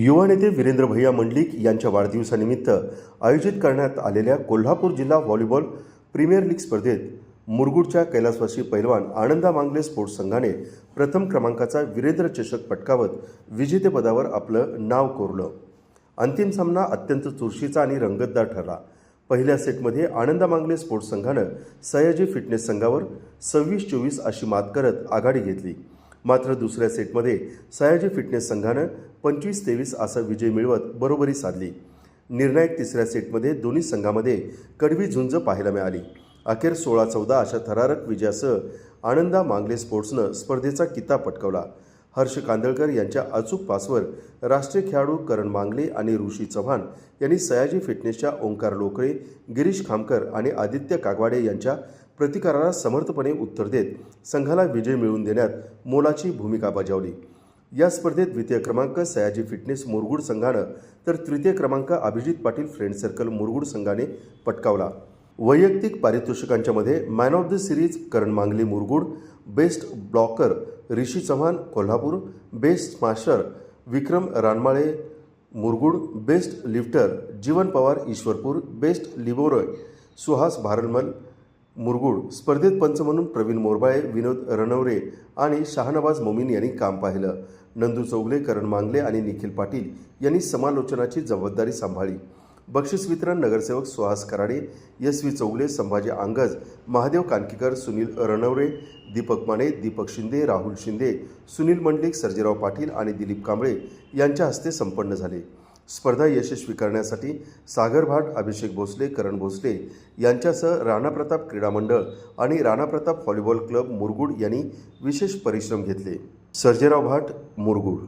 युवा नेते वीरेंद्र भैया मंडलिक यांच्या वाढदिवसानिमित्त आयोजित करण्यात आलेल्या कोल्हापूर जिल्हा व्हॉलीबॉल प्रीमियर लीग स्पर्धेत मुरगुडच्या कैलासवासी पैलवान आनंदा मांगले स्पोर्ट्स संघाने प्रथम क्रमांकाचा वीरेंद्र चषक पटकावत विजेतेपदावर आपलं नाव कोरलं. अंतिम सामना अत्यंत चुरशीचा आणि रंगतदार ठरला. पहिल्या सेटमध्ये आनंदा मांगले स्पोर्ट्स संघानं सयाजी फिटनेस संघावर सव्वीस चोवीस अशी मात करत आघाडी घेतली. मात्र दुसऱ्या सेटमध्ये सयाजी फिटनेस संघानं पंचवीस तेवीस असा विजय मिळवत बरोबरी साधली. निर्णायक तिसऱ्या सेटमध्ये दोन्ही संघामध्ये कडवी झुंज पाहायला मिळाली. अखेर सोळा चौदा अशा थरारक विजयासह आनंदा मांगले स्पोर्ट्सनं स्पर्धेचा किताब पटकवला. हर्ष कांदळकर यांच्या अचूक पासवर राष्ट्रीय खेळाडू करण मांगले आणि ऋषी चव्हाण यांनी सयाजी फिटनेसच्या ओंकार लोकरे गिरीश खामकर आणि आदित्य कागवाडे यांच्या प्रतिकाराला समर्थपणे उत्तर देत संघाला विजय मिळवून देण्यात मोलाची भूमिका बजावली. या स्पर्धेत द्वितीय क्रमांक सयाजी फिटनेस मुरगुड संघानं तर तृतीय क्रमांक अभिजित पाटील फ्रेंड सर्कल मुरगुड संघाने पटकावला. वैयक्तिक पारितोषिकांच्या मध्ये man of the series Karan Mangli Murgud best blocker Rishi Chavan Kolhapur best smasher Vikram Ranmale Murgud best lifter Jeevan Pawar Ishwarpur best libero Suhas Bharalmal Murgud स्पर्धेत पंच म्हणून प्रवीण मोरबाळे विनोद रणवरे आणि शाहनवाज मोमीन यांनी काम पाहिलं. नंदू चौगले करण मांगले आणि निखिल पाटील यांनी समालोचनाची जबाबदारी सांभाळली. बक्षीस वितरण नगरसेवक सुहास कराडे एस व्ही चौगले संभाजी आंगज महादेव कानकीकर सुनील रणवरे दीपक माने दीपक शिंदे राहुल शिंदे सुनील मंडलिक सर्जेराव पाटील आणि दिलीप कांबळे यांच्या हस्ते संपन्न झाले. स्पर्धा यशस्वी करण्यासाठी सागर भाट अभिषेक भोसले करण भोसले यांच्यासह राणा प्रताप क्रीडा मंडळ आणि राणा प्रताप व्हॉलीबॉल क्लब मुरगुड यांनी विशेष परिश्रम घेतले. सर्जेराव भाट मुरगुड